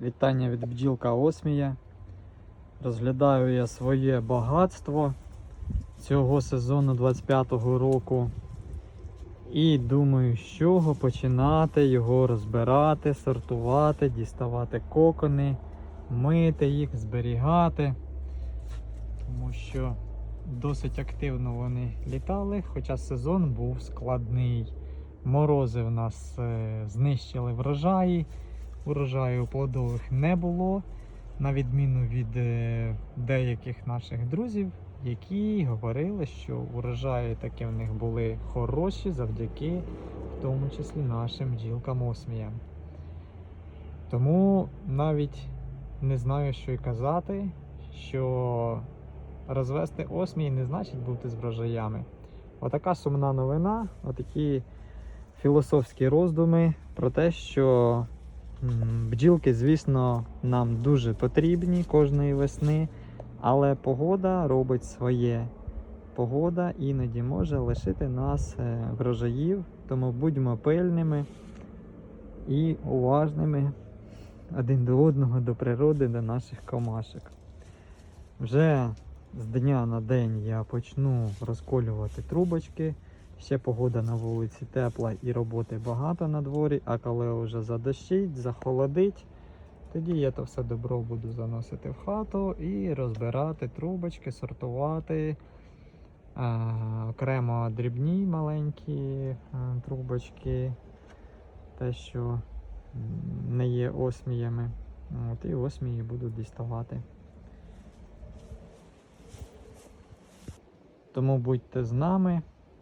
Вітання від бджілка Осмія. Розглядаю я своє багатство цього сезону 25-го року. І думаю, з чого починати його розбирати, сортувати, діставати кокони, мити їх, зберігати. Тому що досить активно вони літали, хоча сезон був складний. Морози в нас е, знищили врожаї. Урожаю плодових не було, на відміну від е, деяких наших друзів, які говорили, що урожаї таки в них були хороші завдяки в тому числі нашим бджілкам осміям. Тому навіть не знаю, що й казати, що розвести осмій не значить бути з врожаями. Отака сумна новина, отакі філософські роздуми про те, що бджілки, звісно, нам дуже потрібні кожної весни, але погода робить своє. Погода іноді може лишити нас е, врожаїв, тому будьмо пильними і уважними один до одного, до природи, до наших комашок. Вже з дня на день я почну розколювати трубочки. Ще погода на вулиці тепла і роботи багато на дворі, а коли вже задощить, захолодить, тоді я то все добро буду заносити в хату і розбирати трубочки, сортувати. Окремо дрібні маленькі трубочки, те, що не є осміями. От, і осмії буду діставати. Тому будьте з нами